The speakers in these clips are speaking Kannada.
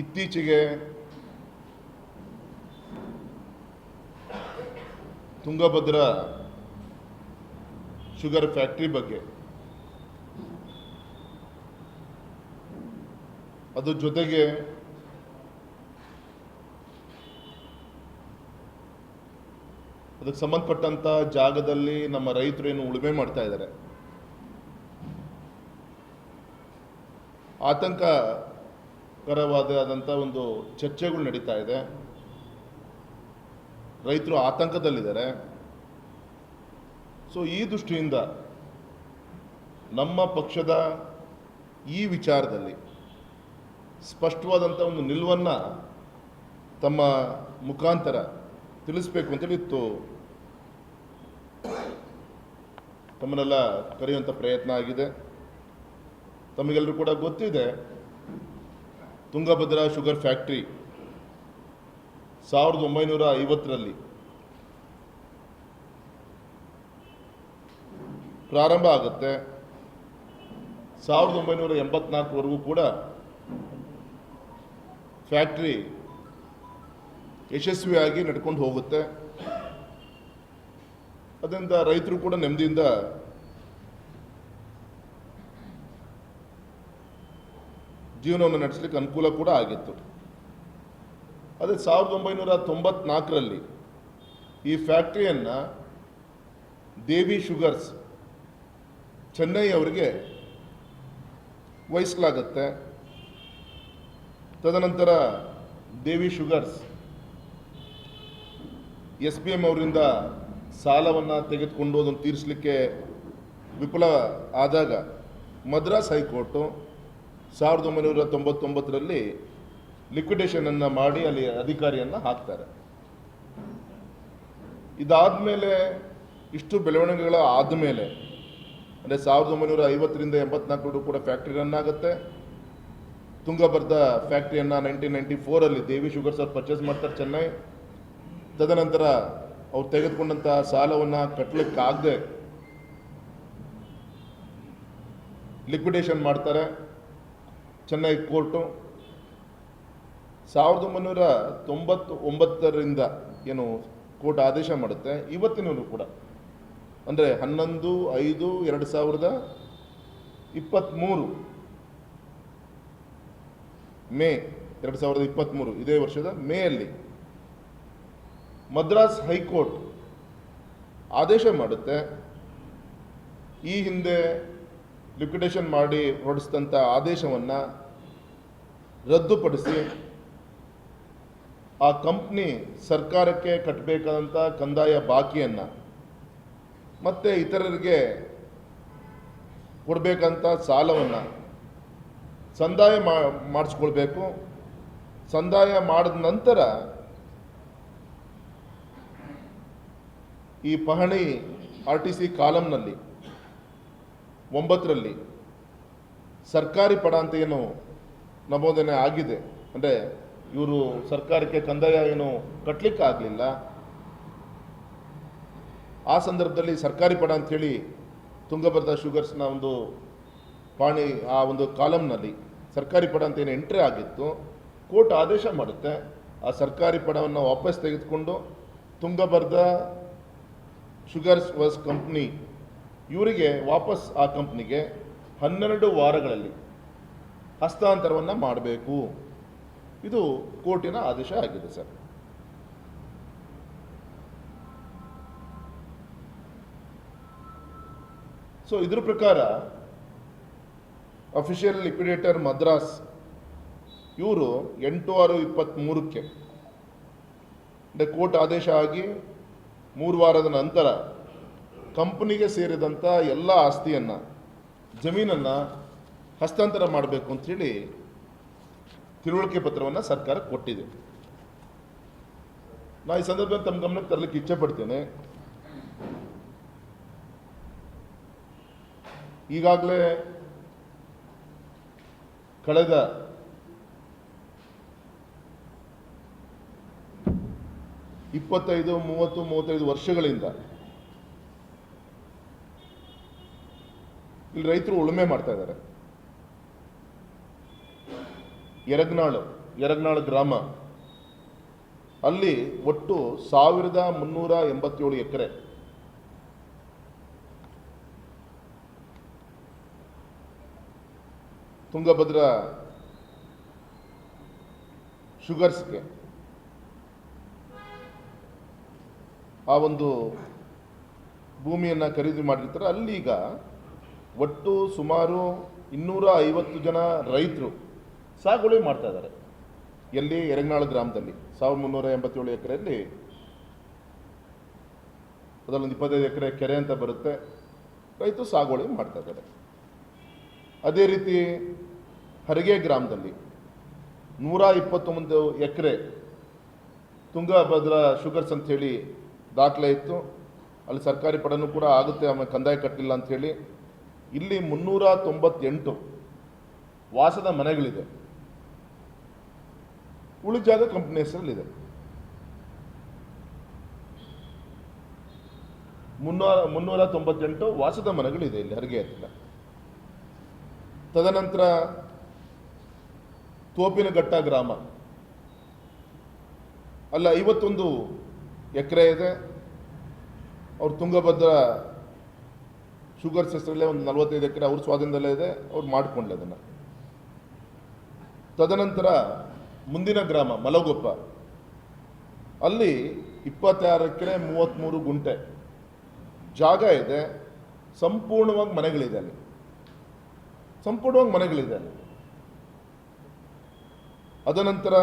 ಇತ್ತೀಚೆಗೆ ತುಂಗಭದ್ರಾ ಶುಗರ್ ಫ್ಯಾಕ್ಟ್ರಿ ಬಗ್ಗೆ ಅದ್ರ ಜೊತೆಗೆ ಅದಕ್ಕೆ ಸಂಬಂಧಪಟ್ಟಂತ ಜಾಗದಲ್ಲಿ ನಮ್ಮ ರೈತರು ಏನು ಉಳುಮೆ ಮಾಡ್ತಾ ಇದ್ದಾರೆ. ಆತಂಕಕರವಾದಂಥ ಒಂದು ಚರ್ಚೆಗಳು ನಡೀತಾ ಇದೆ. ರೈತರು ಆತಂಕದಲ್ಲಿದ್ದಾರೆ. ಸೊ ಈ ದೃಷ್ಟಿಯಿಂದ ನಮ್ಮ ಪಕ್ಷದ ಈ ವಿಚಾರದಲ್ಲಿ ಸ್ಪಷ್ಟವಾದಂಥ ಒಂದು ನಿಲುವನ್ನು ತಮ್ಮ ಮುಖಾಂತರ ತಿಳಿಸ್ಬೇಕು ಅಂತೇಳಿ ಇತ್ತು ತಮ್ಮನ್ನೆಲ್ಲ ಕರೆಯುವಂಥ ಪ್ರಯತ್ನ ಆಗಿದೆ. ತಮಗೆಲ್ಲರೂ ಕೂಡ ಗೊತ್ತಿದೆ. ತುಂಗಭದ್ರಾ ಶುಗರ್ ಫ್ಯಾಕ್ಟ್ರಿ ಸಾವಿರದ ಒಂಬೈನೂರ ಐವತ್ತರಲ್ಲಿ ಪ್ರಾರಂಭ ಆಗುತ್ತೆ. ಸಾವಿರದ ಒಂಬೈನೂರ ಎಂಬತ್ನಾಲ್ಕವರೆಗೂ ಕೂಡ ಫ್ಯಾಕ್ಟ್ರಿ ಯಶಸ್ವಿಯಾಗಿ ನಡ್ಕೊಂಡು ಹೋಗುತ್ತೆ. ಅದರಿಂದ ರೈತರು ಕೂಡ ನೆಮ್ಮದಿಯಿಂದ ಜೀವನವನ್ನು ನಡೆಸಲಿಕ್ಕೆ ಅನುಕೂಲ ಕೂಡ ಆಗಿತ್ತು. ಅದೇ ಸಾವಿರದ ಒಂಬೈನೂರ ತೊಂಬತ್ನಾಲ್ಕರಲ್ಲಿ ಈ ಫ್ಯಾಕ್ಟ್ರಿಯನ್ನು ದೇವಿ ಶುಗರ್ಸ್ ಚೆನ್ನೈ ಅವರಿಗೆ ವಹಿಸಲಾಗತ್ತೆ. ತದನಂತರ Devi Sugars S B M ಅವರಿಂದ ಸಾಲವನ್ನು ತೆಗೆದುಕೊಂಡು ಅದನ್ನು ತೀರಿಸಲಿಕ್ಕೆ ವಿಫಲ ಆದಾಗ ಮದ್ರಾಸ್ ಹೈಕೋರ್ಟು ಸಾವಿರದ ಒಂಬೈನೂರ ತೊಂಬತ್ತೊಂಬತ್ತರಲ್ಲಿ ಲಿಕ್ವಿಡೇಷನನ್ನು ಮಾಡಿ ಅಲ್ಲಿ ಅಧಿಕಾರಿಯನ್ನು ಹಾಕ್ತಾರೆ. ಇದಾದ ಮೇಲೆ ಇಷ್ಟು ಬೆಳವಣಿಗೆಗಳ ಆದಮೇಲೆ, ಅಂದರೆ ಸಾವಿರದ ಒಂಬೈನೂರ ಐವತ್ತರಿಂದ ಎಂಬತ್ನಾಲ್ಕು ಕೂಡ ಫ್ಯಾಕ್ಟ್ರಿ ರನ್ ಆಗುತ್ತೆ. ತುಂಗಭದ್ರ ಫ್ಯಾಕ್ಟ್ರಿಯನ್ನು ನೈನ್ಟೀನ್ ನೈಂಟಿ ಫೋರಲ್ಲಿ ದೇವಿ ಶುಗರ್ ಸರ್ ಪರ್ಚೇಸ್ ಮಾಡ್ತಾರೆ ಚೆನ್ನೈ. ತದನಂತರ ಅವ್ರು ತೆಗೆದುಕೊಂಡಂಥ ಸಾಲವನ್ನು ಕಟ್ಟಲಿಕ್ಕಾಗದೆ ಲಿಕ್ವಿಡೇಷನ್ ಮಾಡ್ತಾರೆ. ಚೆನ್ನೈ ಕೋರ್ಟು. ಸಾವಿರದ ಒಂಬೈನೂರ ತೊಂಬತ್ತು ಒಂಬತ್ತರಿಂದ ಏನು ಕೋರ್ಟ್ ಆದೇಶ ಮಾಡುತ್ತೆ ಇವತ್ತಿನೂ ಕೂಡ. ಅಂದರೆ ಹನ್ನೊಂದು, ಐದು, ಎರಡು ಸಾವಿರದ ಇಪ್ಪತ್ತ್ಮೂರು ಮೇ ಎರಡು ಸಾವಿರದ ಇಪ್ಪತ್ತ್ಮೂರು ಇದೇ ವರ್ಷದ ಮೇಯಲ್ಲಿ ಮದ್ರಾಸ್ ಹೈಕೋರ್ಟ್ ಆದೇಶ ಮಾಡುತ್ತೆ. ಈ ಹಿಂದೆ ಲಿಕ್ವಿಡೇಷನ್ ಮಾಡಿ ಹೊರಡಿಸಿದಂಥ ಆದೇಶವನ್ನು ರದ್ದುಪಡಿಸಿ. ಆ ಕಂಪ್ನಿ ಸರ್ಕಾರಕ್ಕೆ ಕಟ್ಟಬೇಕಾದಂಥ ಕಂದಾಯ ಬಾಕಿಯನ್ನು ಮತ್ತು ಇತರರಿಗೆ ಕೊಡಬೇಕಂತ ಸಾಲವನ್ನು ಸಂದಾಯ ಮಾಡಿಸ್ಕೊಳ್ಬೇಕು. ಸಂದಾಯ ಮಾಡಿದ ನಂತರ ಈ ಪಹಣಿ ಆರ್ ಟಿ ಸಿ ಕಾಲಮ್ನಲ್ಲಿ ಒಂಬತ್ತರಲ್ಲಿ ಸರ್ಕಾರಿ ಪಡ ಅಂತ ಏನು ನಮೂದನೆ ಆಗಿದೆ. ಅಂದರೆ ಇವರು ಸರ್ಕಾರಕ್ಕೆ ಕಂದಾಯ ಏನು ಕಟ್ಟಲಿಕ್ಕೆ ಆಗಲಿಲ್ಲ ಆ ಸಂದರ್ಭದಲ್ಲಿ ಸರ್ಕಾರಿ ಪಡ ಅಂಥೇಳಿ ತುಂಗಭದ್ರಾ ಶುಗರ್ಸ್ನ ಒಂದು ಪಾಣಿ, ಆ ಒಂದು ಕಾಲಮ್ನಲ್ಲಿ ಸರ್ಕಾರಿ ಪಡ ಅಂತ ಏನು ಎಂಟ್ರಿ ಆಗಿತ್ತು. ಕೋರ್ಟ್ ಆದೇಶ ಮಾಡುತ್ತೆ. ಆ ಸರ್ಕಾರಿ ಪಡವನ್ನು ವಾಪಸ್ ತೆಗೆದುಕೊಂಡು ತುಂಗಭದ್ರಾ ಶುಗರ್ಸ್ ವರ್ಸ್ ಕಂಪ್ನಿ, ಇವರಿಗೆ ವಾಪಸ್ ಆ ಕಂಪ್ನಿಗೆ ಹನ್ನೆರಡು ವಾರಗಳಲ್ಲಿ ಹಸ್ತಾಂತರವನ್ನು ಮಾಡಬೇಕು. ಇದು ಕೋರ್ಟಿನ ಆದೇಶ ಆಗಿದೆ ಸರ್. ಸೊ ಇದ್ರ ಪ್ರಕಾರ ಅಫಿಷಿಯಲ್ ಲಿಕ್ವಿಡೇಟರ್ ಮದ್ರಾಸ್ ಇವರು ಎಂಟು ಆರು ಇಪ್ಪತ್ತ್ಮೂರಕ್ಕೆ ಅಂದರೆ ಕೋರ್ಟ್ ಆದೇಶ ಆಗಿ ಮೂರು ವಾರದ ನಂತರ ಕಂಪನಿಗೆ ಸೇರಿದಂಥ ಎಲ್ಲ ಆಸ್ತಿಯನ್ನು, ಜಮೀನನ್ನು ಹಸ್ತಾಂತರ ಮಾಡಬೇಕು ಅಂಥೇಳಿ ತಿಳುವಳಿಕೆ ಪತ್ರವನ್ನು ಸರ್ಕಾರ ಕೊಟ್ಟಿದೆ. ನಾ ಈ ಸಂದರ್ಭದಲ್ಲಿ ತಮ್ಮ ಗಮನಕ್ಕೆ ತರಲಿಕ್ಕೆ ಇಚ್ಛೆ ಪಡ್ತೇನೆ. ಈಗಾಗಲೇ ಕಳೆದ ಇಪ್ಪತ್ತೈದು, ಮೂವತ್ತು, ಮೂವತ್ತೈದು ವರ್ಷಗಳಿಂದ ಇಲ್ಲಿ ರೈತರು ಉಳುಮೆ ಮಾಡ್ತಾ ಇದ್ದಾರೆ. ಎರಗ್ನಾಳು ಎರಗ್ನಾಳು ಗ್ರಾಮ. ಅಲ್ಲಿ ಒಟ್ಟು ಸಾವಿರದ ಮುನ್ನೂರ ಎಂಬತ್ತೇಳು ಎಕರೆ. ತುಂಗಭದ್ರ ಶುಗರ್ಸ್ಗೆ. ಆ ಒಂದು ಭೂಮಿಯನ್ನು ಖರೀದಿ ಮಾಡಿರ್ತಾರೆ. ಅಲ್ಲಿ ಈಗ ಒಟ್ಟು ಸುಮಾರು ಇನ್ನೂರ ಐವತ್ತು ಜನ ರೈತರು ಸಾಗುವಳಿ ಮಾಡ್ತಾ ಇದ್ದಾರೆ. ಎಲ್ಲಿ? ಯರಗ್ನಾಳು ಗ್ರಾಮದಲ್ಲಿ. ಸಾವಿರದ ಮುನ್ನೂರ ಎಂಬತ್ತೇಳು ಎಕರೆಯಲ್ಲಿ ಅದರಲ್ಲೊಂದು ಇಪ್ಪತ್ತೈದು ಎಕರೆ ಕೆರೆ ಅಂತ ಬರುತ್ತೆ. ರೈತರು ಸಾಗುವಳಿ ಮಾಡ್ತಾ ಇದ್ದಾರೆ. ಅದೇ ರೀತಿ ಹರಗೆ ಗ್ರಾಮದಲ್ಲಿ ನೂರ ಇಪ್ಪತ್ತೊಂದು ಎಕರೆ ತುಂಗಭದ್ರಾ ಶುಗರ್ಸ್ ಅಂಥೇಳಿ ದಾಖಲೆ ಇತ್ತು. ಅಲ್ಲಿ ಸರ್ಕಾರಿ ಪಡನೂ ಕೂಡ ಆಗುತ್ತೆ, ಆಮೇಲೆ ಕಂದಾಯ ಕಟ್ಟಿಲ್ಲ ಅಂಥೇಳಿ. ಇಲ್ಲಿ ಮುನ್ನೂರ ತೊಂಬತ್ತೆಂಟು ವಾಸದ ಮನೆಗಳಿದೆ. ಉಳಿದ ಜಾಗ ಕಂಪ್ನಿ ಹೆಸರಲ್ಲಿದೆ. ಮುನ್ನೂರ ಮುನ್ನೂರ ತೊಂಬತ್ತೆಂಟು ವಾಸದ ಮನೆಗಳಿದೆ ಇಲ್ಲಿ ಹರಿಗೆ ಹತ್ತಿರ. ತದನಂತರ ತೋಪಿನಘಟ್ಟ ಗ್ರಾಮ. ಅಲ್ಲ, ಐವತ್ತೊಂದು ಎಕರೆ ಇದೆ. ಅವ್ರ ತುಂಗಭದ್ರ ಶುಗರ್ ಹೆಸರಲ್ಲೇ ಒಂದು ನಲವತ್ತೈದು ಎಕರೆ ಅವ್ರ ಸ್ವಾಧೀನದಲ್ಲೇ ಇದೆ. ಅವ್ರು ಮಾಡಿಕೊಂಡ್ಲೆ ಅದನ್ನು. ತದನಂತರ ಮುಂದಿನ ಗ್ರಾಮ, ಮಲಗೊಪ್ಪ. ಅಲ್ಲಿ ಇಪ್ಪತ್ತಾರು ಎಕರೆ ಮೂವತ್ತ್ಮೂರು ಗುಂಟೆ. ಜಾಗ ಇದೆ. ಸಂಪೂರ್ಣವಾಗಿ ಮನೆಗಳಿದೆ ಅಲ್ಲಿ. ಸಂಪೂರ್ಣವಾಗಿ ಮನೆಗಳಿದೆ ಅಲ್ಲಿ. ಅದನಂತರ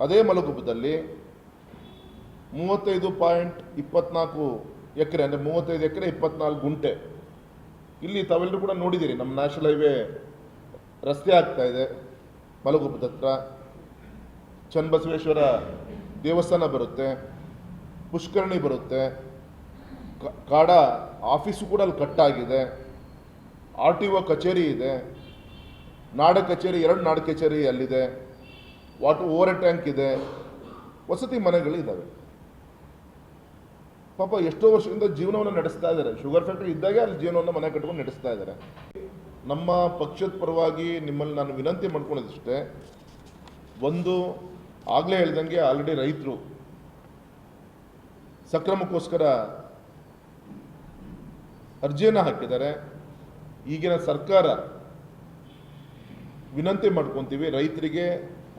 ಅದೇ ಮಲಗುಪ್ಪದಲ್ಲಿ ಮೂವತ್ತೈದು ಪಾಯಿಂಟ್ ಇಪ್ಪತ್ನಾಲ್ಕು ಎಕರೆ, ಅಂದರೆ ಮೂವತ್ತೈದು ಎಕರೆ ಇಪ್ಪತ್ನಾಲ್ಕು ಗುಂಟೆ. ಇಲ್ಲಿ ತಾವೆಲ್ಲರೂ ಕೂಡ ನೋಡಿದ್ದೀರಿ, ನಮ್ಮ ನ್ಯಾಷನಲ್ ಹೈವೇ ರಸ್ತೆ ಆಗ್ತಾ ಇದೆ ಮಲಗುಬ್ಬದ ಹತ್ರ. ಚನ್ನಬಸವೇಶ್ವರ ದೇವಸ್ಥಾನ ಬರುತ್ತೆ, ಪುಷ್ಕರಣಿ ಬರುತ್ತೆ ಕಾಡ ಆಫೀಸು ಕೂಡ ಅಲ್ಲಿ ಕಟ್ಟಾಗಿದೆ ಆರ್ ಟಿ ಒ ಕಚೇರಿ ಇದೆ, ನಾಡ ಕಚೇರಿ, ಎರಡು ನಾಡ ಕಚೇರಿ ಅಲ್ಲಿದೆ, ವಾಟರ್ ಓವರ್ ಟ್ಯಾಂಕ್ ಇದೆ, ವಸತಿ ಮನೆಗಳಿದ್ದಾವೆ ಪಾಪ ಎಷ್ಟೋ ವರ್ಷದಿಂದ ಜೀವನವನ್ನು ನಡೆಸ್ತಾ ಇದ್ದಾರೆ ಶುಗರ್ ಫ್ಯಾಕ್ಟ್ರಿ ಇದ್ದಾಗೆ ಅಲ್ಲಿ ಜೀವನವನ್ನು ಮನೆ ಕಟ್ಕೊಂಡು ನಡೆಸ್ತಾ ಇದ್ದಾರೆ ನಮ್ಮ ಪಕ್ಷದ ಪರವಾಗಿ ನಿಮ್ಮಲ್ಲಿ ನಾನು ವಿನಂತಿ ಮಾಡ್ಕೊಳ್ಳೋದಿಷ್ಟೇ ಒಂದು ಆಗಲೇ ಹೇಳ್ದಂಗೆ ಆಲ್ರೆಡಿ ರೈತರು ಸಕ್ರಮಕ್ಕೋಸ್ಕರ ಅರ್ಜಿಯನ್ನು ಹಾಕಿದ್ದಾರೆ. ಈಗಿನ ಸರ್ಕಾರ ವಿನಂತಿ ಮಾಡ್ಕೊತೀವಿ ರೈತರಿಗೆ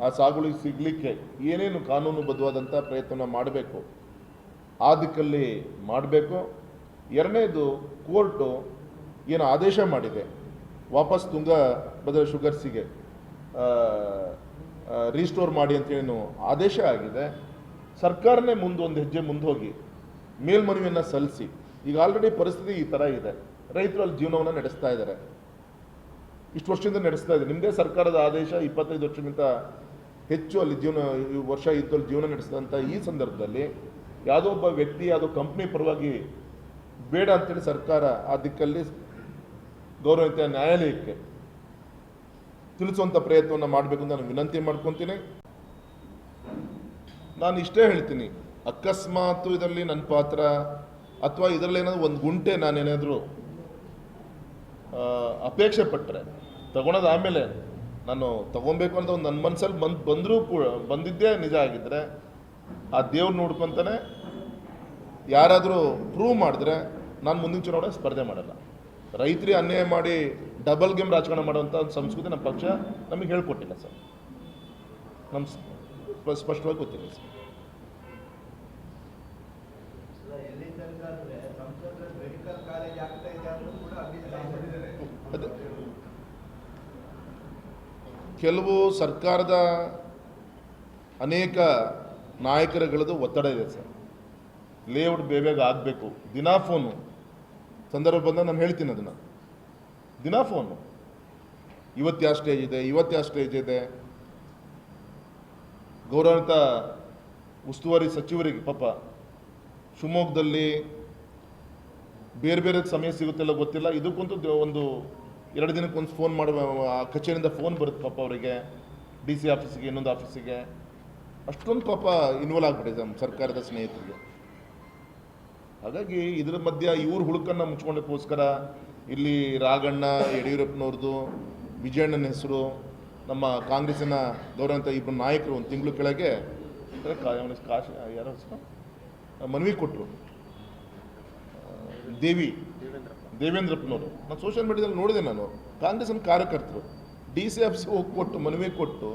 ಆ ಸಾಗುಳಿ ಸಿಗಲಿಕ್ಕೆ ಏನೇನು ಕಾನೂನುಬದ್ಧವಾದಂಥ ಪ್ರಯತ್ನ ಮಾಡಬೇಕು. ಆ ದಿಕ್ಕಲ್ಲಿ ಮಾಡಬೇಕು. ಎರಡನೇದು ಕೋರ್ಟು ಏನು ಆದೇಶ ಮಾಡಿದೆ. ವಾಪಸ್ ತುಂಗಭದ್ರಾ ಶುಗರ್ಸಿಗೆ ರೀಸ್ಟೋರ್ ಮಾಡಿ ಅಂತೇನು ಆದೇಶ ಆಗಿದೆ. ಸರ್ಕಾರನೇ ಮುಂದೊಂದು ಹೆಜ್ಜೆ ಮುಂದೆ ಹೋಗಿ ಮೇಲ್ಮನವಿಯನ್ನು ಸಲ್ಲಿಸಿ. ಈಗ ಆಲ್ರೆಡಿ ಪರಿಸ್ಥಿತಿ ಈ ಥರ ಇದೆ. ರೈತರು ಅಲ್ಲಿ ಜೀವನವನ್ನು ನಡೆಸ್ತಾ ಇದ್ದಾರೆ. ಇಷ್ಟು ವರ್ಷದಿಂದ ನಡೆಸ್ತಾ ಇದೆ. ನಿಮ್ಮದೇ ಸರ್ಕಾರದ ಆದೇಶ ಇಪ್ಪತ್ತೈದು ವರ್ಷಕ್ಕಿಂತ ಹೆಚ್ಚು ಅಲ್ಲಿ ಜೀವನ, ಈ ವರ್ಷ ಇದ್ದಲ್ಲಿ ಜೀವನ ನಡೆಸಿದಂಥ ಈ ಸಂದರ್ಭದಲ್ಲಿ ಯಾವುದೋ ಒಬ್ಬ ವ್ಯಕ್ತಿ, ಯಾವುದೋ ಕಂಪ್ನಿ ಪರವಾಗಿ ಬೇಡ ಅಂತೇಳಿ ಸರ್ಕಾರ ಆ ದಿಕ್ಕಲ್ಲಿ ಗೌರವಿತ ನ್ಯಾಯಾಲಯಕ್ಕೆ ತಿಳಿಸುವಂಥ ಪ್ರಯತ್ನವನ್ನು ಮಾಡಬೇಕು ಅಂತ ನಾನು ವಿನಂತಿ ಮಾಡ್ಕೊತೀನಿ. ನಾನು ಇಷ್ಟೇ ಹೇಳ್ತೀನಿ ಅಕಸ್ಮಾತ್ ಇದರಲ್ಲಿ ನನ್ನ ಪಾತ್ರ ಅಥವಾ ಇದರಲ್ಲಿ ಏನಾದರೂ ಒಂದು ಗುಂಟೆ ನಾನೇನಾದರೂ ಆ, ಅಪೇಕ್ಷೆ ಪಟ್ಟರೆ ತಗೊಳೋದು ಆಮೇಲೆ ನಾನು ತಗೊಬೇಕು ಅಂತ ಒಂದು ನನ್ನ ಮನಸ್ಸಲ್ಲಿ ಬಂದು ಬಂದರೂ ಕೂಡ ಬಂದಿದ್ದೇ ನಿಜ ಆಗಿದ್ದರೆ ಆ ದೇವ್ರು ನೋಡ್ಕೊತಾನೆ ಯಾರಾದರೂ ಪ್ರೂವ್ ಮಾಡಿದ್ರೆ ನಾನು ಮುಂದಿನ ಚುನಾವಣೆ ಸ್ಪರ್ಧೆ ಮಾಡಲ್ಲ. ರೈತರಿಗೆ ಅನ್ಯಾಯ ಮಾಡಿ ಡಬಲ್ ಗೇಮ್ ರಾಜಕಾರಣ ಮಾಡುವಂಥ ಒಂದು ಸಂಸ್ಕೃತಿ ನಮ್ಮ ಪಕ್ಷ ನಮಗೆ ಹೇಳ್ಕೊಟ್ಟಿಲ್ಲ ಸರ್. ನಮ್ಮ ಸ್ಪಷ್ಟವಾಗಿ ಗೊತ್ತಿಲ್ಲ ಸರ್. ಕೆಲವು ಸರ್ಕಾರದ ಅನೇಕ ನಾಯಕರುಗಳದ್ದು ಒತ್ತಡ ಇದೆ ಸರ್. ಲೇಔಟ್ ಬೇಗ ಆಗಬೇಕು. ದಿನಾ ಫೋನು ಸಂದರ್ಭ ಬಂದಾಗ ನಾನು ಹೇಳ್ತೀನಿ ಅದನ್ನು. ದಿನಾ ಫೋನು ಇವತ್ತು ಯಾವ ಸ್ಟೇಜ್ ಇದೆ, ಇವತ್ತು ಯಾವ ಸ್ಟೇಜ್ ಇದೆ? ಗೌರವಾನ್ವಿತ ಉಸ್ತುವಾರಿ ಸಚಿವರಿಗೆ, ಪಾಪ, ಶಿವಮೊಗ್ಗದಲ್ಲಿ ಬೇರೆ ಬೇರೆ ಸಮಯ ಸಿಗುತ್ತಿಲ್ಲ ಗೊತ್ತಿಲ್ಲ. ಇದಕ್ಕಂತೂ ಒಂದು ಎರಡು ದಿನಕ್ಕೆ ಒಂದು ಫೋನ್ ಮಾಡುವ ಕಚೇರಿಯಿಂದ ಫೋನ್ ಬರುತ್ತೆ ಪಾಪ ಅವರಿಗೆ ಡಿ ಸಿ ಆಫೀಸಿಗೆ ಇನ್ನೊಂದು ಆಫೀಸಿಗೆ ಅಷ್ಟೊಂದು ಪಾಪ ಇನ್ವಾಲ್ವ್ ಆಗ್ಬಿಟ್ಟಿದೆ ನಮ್ಮ ಸರ್ಕಾರದ ಸ್ನೇಹಿತರಿಗೆ. ಹಾಗಾಗಿ ಇದರ ಮಧ್ಯ ಇವ್ರ ಹುಡುಕನ್ನು ಮುಚ್ಕೊಳ್ಳೋಕ್ಕೋಸ್ಕರ ಇಲ್ಲಿ ರಾಗಣ್ಣ ಯಡಿಯೂರಪ್ಪನವ್ರದ್ದು ವಿಜಯಣ್ಣನ ಹೆಸರು, ನಮ್ಮ ಕಾಂಗ್ರೆಸ್ಸಿನ ಗೌರವಂತ ಇಬ್ಬರು ನಾಯಕರು ಒಂದು ತಿಂಗಳು ಕೆಳಗೆ, ಅಂದ್ರೆ ಯಾರ ಹೆಸರು ಕಾಶಿ ಮನವಿ ಕೊಟ್ಟರು ದೇವಿ. ದೇವೇಂದ್ರಪ್ಪನವರು. ನಾನು ಸೋಷಿಯಲ್ ಮೀಡಿಯಾದಲ್ಲಿ ನೋಡಿದೆ ನಾನು. ಕಾಂಗ್ರೆಸ್ನ ಕಾರ್ಯಕರ್ತರು. ಡಿ ಸಿ ಆಫೀಸ್ಗೆ ಹೋಗಿ ಕೊಟ್ಟು ಮನವಿ ಕೊಟ್ಟು,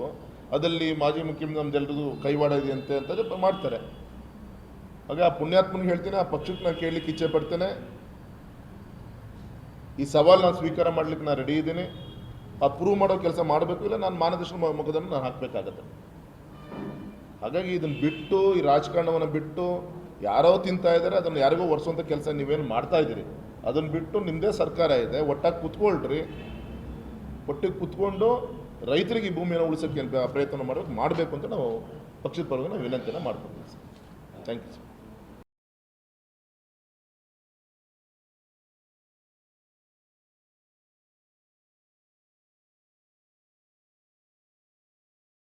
ಅದರಲ್ಲಿ ಮಾಜಿ ಮುಖ್ಯಮಂತ್ರಿ ನಮ್ದೆಲ್ಲರಿಗೂ ಕೈವಾಡ ಇದೆ ಅಂತ ಅಂತ ಮಾಡ್ತಾರೆ. ಹಾಗೆ ಆ ಪುಣ್ಯಾತ್ಮನಿಗೆ ಹೇಳ್ತೀನಿ, ಆ ಪಕ್ಷಕ್ಕೆ ನಾನು ಕೇಳಲಿಕ್ಕೆ ಇಚ್ಛೆ ಪಡ್ತೇನೆ. ಈ ಸವಾಲು ನಾನು ಸ್ವೀಕಾರ ಮಾಡ್ಲಿಕ್ಕೆ ನಾನು ರೆಡಿ ಇದ್ದೀನಿ. ಅದು ಪ್ರೂವ್ ಮಾಡೋ ಕೆಲಸ ಮಾಡಬೇಕು ಇಲ್ಲ, ನಾನು ಮಾನದರ್ಶನ ಮುಖದನ್ನು ನಾನು ಹಾಕಬೇಕಾಗತ್ತೆ. ಹಾಗಾಗಿ ಇದನ್ನು ಬಿಟ್ಟು, ಈ ರಾಜಕಾರಣವನ್ನು ಬಿಟ್ಟು, ಯಾರೋ ತಿಂತಾ ಇದ್ದಾರೆ, ಅದನ್ನು ಯಾರಿಗೋ ಒರೆಸುವಂಥ ಕೆಲಸ ನೀವೇನು ಮಾಡ್ತಾ ಇದ್ದೀರಿ? ಅದನ್ನು ಬಿಟ್ಟು ನಿಮ್ಮದೇ ಸರ್ಕಾರ ಇದೆ, ಒಟ್ಟಾಗಿ ಕುತ್ಕೊಳ್ರಿ. ಒಟ್ಟಿಗೆ ಕುತ್ಕೊಂಡು ರೈತರಿಗೆ ಈ ಭೂಮಿಯನ್ನು ಉಳಿಸೋಕ್ಕೆ ಪ್ರಯತ್ನ ಮಾಡಬೇಕು ಮಾಡಬೇಕು ಅಂತ ನಾವು ಪಕ್ಷದ ಪರವಾಗಿ ನಾವು ವಿನಂತಿನ ಮಾಡ್ಕೊಳ್ತೀವಿ ಸರ್. Thank you